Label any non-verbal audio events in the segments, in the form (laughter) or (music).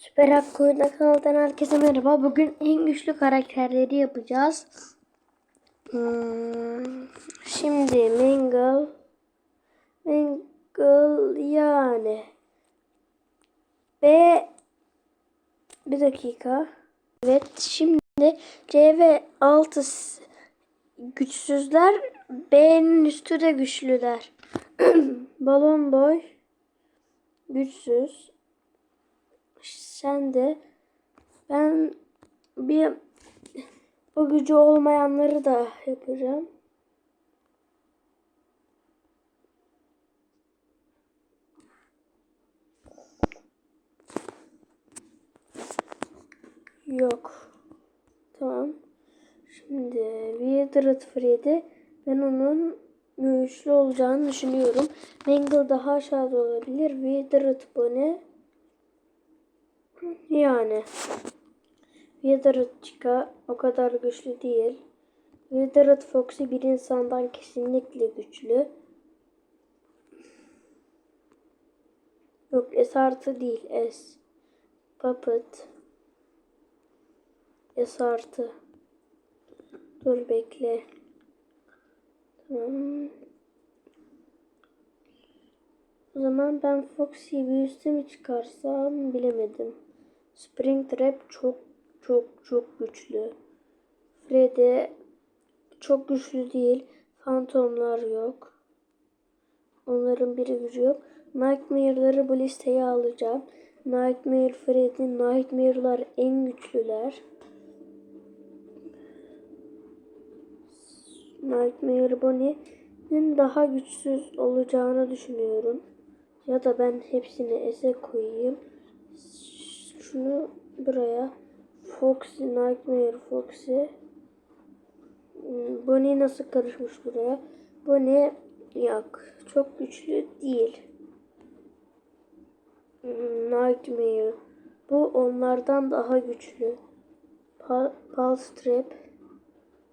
Süper Hakkı Oyunda kanalından herkese merhaba. Bugün en güçlü karakterleri yapacağız. Hmm, şimdi Mangle Mangle yani B bir dakika. Evet şimdi C ve 6 güçsüzler B'nin üstü de güçlüler. (clears throat) Balon boy güçsüz. Sen de ben bir o gücü olmayanları da yapacağım. Yok. Tamam. Şimdi Wildred Freddy ben onun güçlü olacağını düşünüyorum. Mangle daha aşağıda olabilir. Wildred Bonnie yani Withered Chica o kadar güçlü değil. Withered Foxy bir insandan kesinlikle güçlü. Yok S artı değil S. Puppet. S artı. Dur bekle. Tamam. O zaman ben Foxy'yi bir üste mi çıkarsam bilemedim. Springtrap çok çok çok güçlü. Freddy çok güçlü değil. Fantomlar yok. Onların biri gücü yok. Nightmare'ları bu listeye alacağım. Nightmare Freddy, Nightmare'lar en güçlüler. Nightmare Bonnie'nin daha güçsüz olacağını düşünüyorum. Ya da ben hepsini ese koyayım. Şunu buraya. Foxy, Nightmare Foxy. Hmm, Bonnie nasıl karışmış buraya? Bonnie yok. Çok güçlü değil. Hmm, Nightmare. Bu onlardan daha güçlü. Pulse Trap.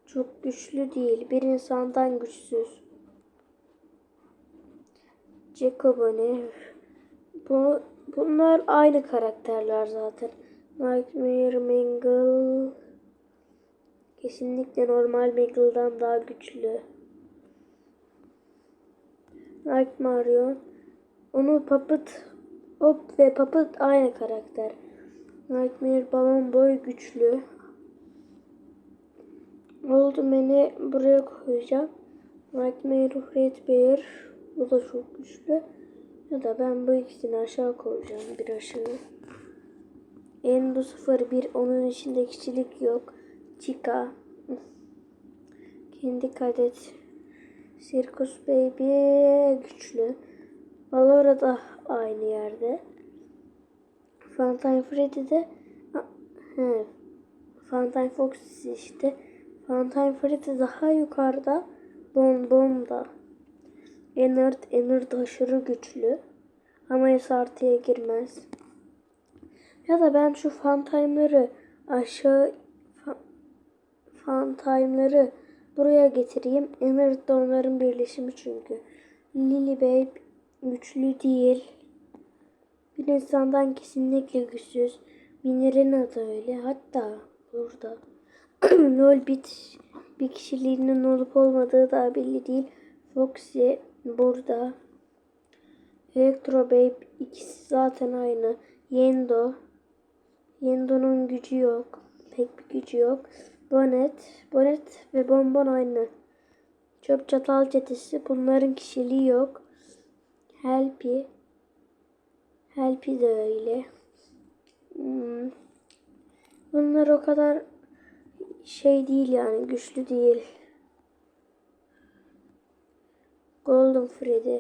Çok güçlü değil. Bir insandan güçsüz. Jacobone. Bu, bunlar aynı karakterler zaten. Nightmare Mangle kesinlikle normal Mangle'dan daha güçlü. Nightmare onu Puppet Hop ve Puppet aynı karakter. Nightmare Balon Boy güçlü. Oldu beni buraya koyacağım. Nightmare Fredbear bu da çok güçlü. Ya da ben bu ikisini aşağı koyacağım bir aşağı. Endo 01 onun içinde kişilik yok. Chica. Kendi kadet. Circus Baby güçlü. Valora da aynı yerde. Funtime Freddy de he, Funtime Fox işte. Funtime Freddy daha yukarıda. Bon Bon da. Enerd, Enerd aşırı güçlü. Ama SRT'ye girmez. Ya da ben şu Funtime'ları aşağı Funtime'ları buraya getireyim. Enerd de onların birleşimi çünkü. Lily Babe güçlü değil. Bir insandan kesinlikle güçsüz. Minerina da öyle. Hatta burada (clears throat) Lol bit bir kişiliğinin olup olmadığı da belli değil. Foxy burada. Electro Babe ikisi zaten aynı. Yendo. Yendo'nun gücü yok. Pek bir gücü yok. Bonnet. Bonnet ve Bonbon aynı. Çöp çatal çetesi. Bunların kişiliği yok. Helpy. Helpy de öyle. Hmm. Bunlar o kadar şey değil yani güçlü değil. Golden Freddy.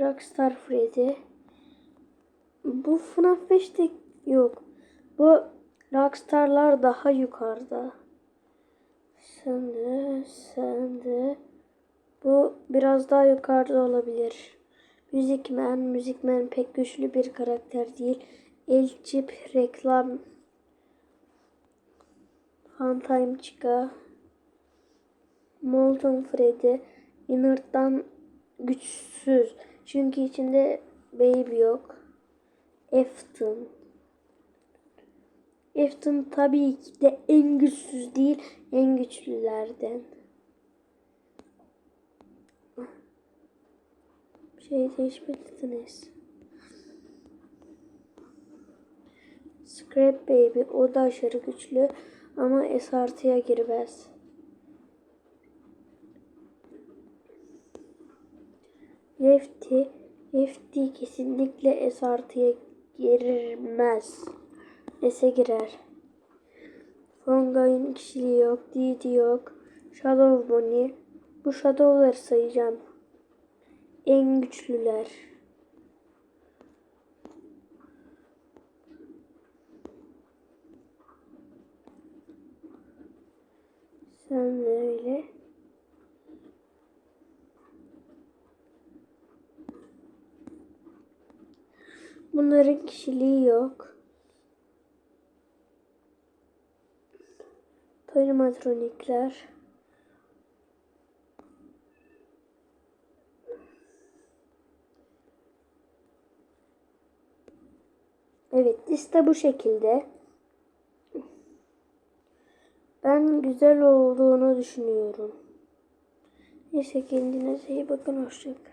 Rockstar Freddy. Bu FNAF 5'te yok. Bu Rockstar'lar daha yukarıda. Sen de, sen de. Bu biraz daha yukarıda olabilir. Müzikmen, Müzikmen pek güçlü bir karakter değil. Elçip, reklam, Funtime Chica, Molten Freddy, Inner'dan güçsüz. Çünkü içinde baby yok. Efton. Efton tabii ki de en güçsüz değil, en güçlülerden. Şey değişmediniz. Scrap Baby o da aşırı güçlü ama S artıya girmez. Lefty, Lefty kesinlikle S artıya girmez. S'e girer. Fonga'nın kişiliği yok, Didi yok, Shadow Bonnie. Bu Shadow'ları sayacağım. En güçlüler. Sen de öyle. Bunların kişiliği yok. Animatronikler. Evet liste bu şekilde. Ben güzel olduğunu düşünüyorum. Neyse kendinize iyi bakın. Hoşçakalın.